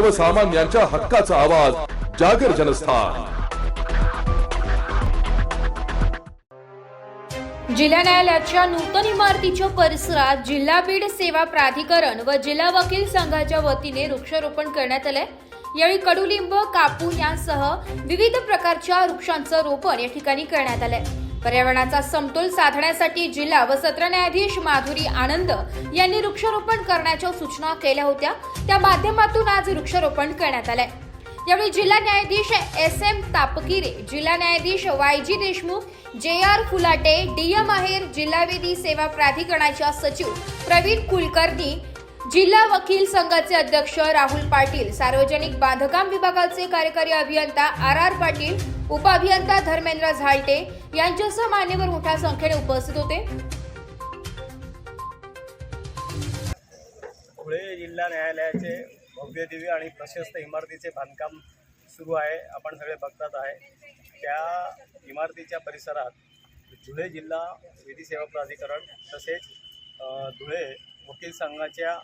सर्वसामान्यांच्या हक्काचा आवाज जागर जनस्थान. जिल्हा न्यायालयाच्या नूतन इमारतीच्या परिसरात जिल्हा बीड सेवा प्राधिकरण व जिल्हा वकील संघाच्या वतीने वृक्षारोपण करण्यात आले यावेळी कडुलिंब कापूर यांसह विविध प्रकारच्या वृक्षांचं रोपण या ठिकाणी करण्यात आलंय. पर्यावरणाचा समतोल साधण्यासाठी जिल्हा व सत्र न्यायाधीश माधुरी आनंद यांनी वृक्षारोपण करण्याच्या सूचना केल्या होत्या. त्या माध्यमातून आज वृक्षारोपण करण्यात आलंय. यावेळी जिल्हा न्यायाधीश एस एम तापकिरे जिल्हा न्यायाधीश Y G Deshmukh J R Phulate D M Aher जिल्हा विधी सेवा प्राधिकरणाच्या सचिव प्रवीण कुलकर्णी जिल्हा वकील संघाचे अध्यक्ष राहुल पाटील सार्वजनिक बांधकाम विभागाचे कार्यकारी अभियंता आर आर पाटील उपअभियंता धर्मेंद्र झालटे यांच्यासह मान्यवर मोठ्या संख्येने उपस्थित होते. धुळे जिल्हा न्यायालयाचे भव्य दिव्य आणि प्रशस्त इमारतीचे बांधकाम सुरू आहे आपण सगळे बघतात आहे. त्या इमारतीच्या परिसरात धुळे जिल्हा विधी सेवा प्राधिकरण तसेच धुळे वकील संघाच्या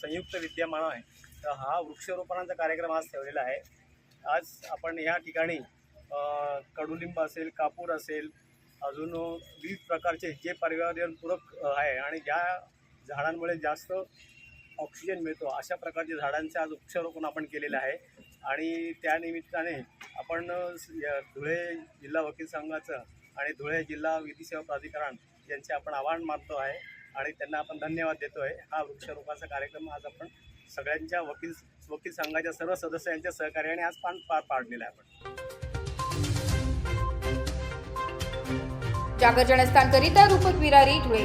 संयुक्त विद्यमान आहे. तर हा वृक्षारोपणाचा कार्यक्रम आज ठेवलेला आहे. आज आपण या ठिकाणी कडुलिंब असेल कापूर असेल अजून विविध प्रकारचे जे पर्यावरणपूरक आहे आणि ज्या झाडांमुळे जास्त ऑक्सिजन मिळतो अशा प्रकारच्या झाडांचं आज वृक्षारोपण आपण केलेलं आहे. आणि त्यानिमित्ताने आपण धुळे जिल्हा वकील संघाचं आणि धुळे जिल्हा विधी सेवा प्राधिकरण यांचे आपण आवाहन मानतो आहे. आणि त्यांना आपण धन्यवाद देतो आहे हा वृक्षारोपणाचा कार्यक्रम आज आपण सगळ्यांच्या वकील वकील संघाच्या सर्व सदस्यांच्या सहकार्याने आज पान पार पाडलेला आहे आपण. जागर जनस्थानकरिता रूपक विरारी धुळे.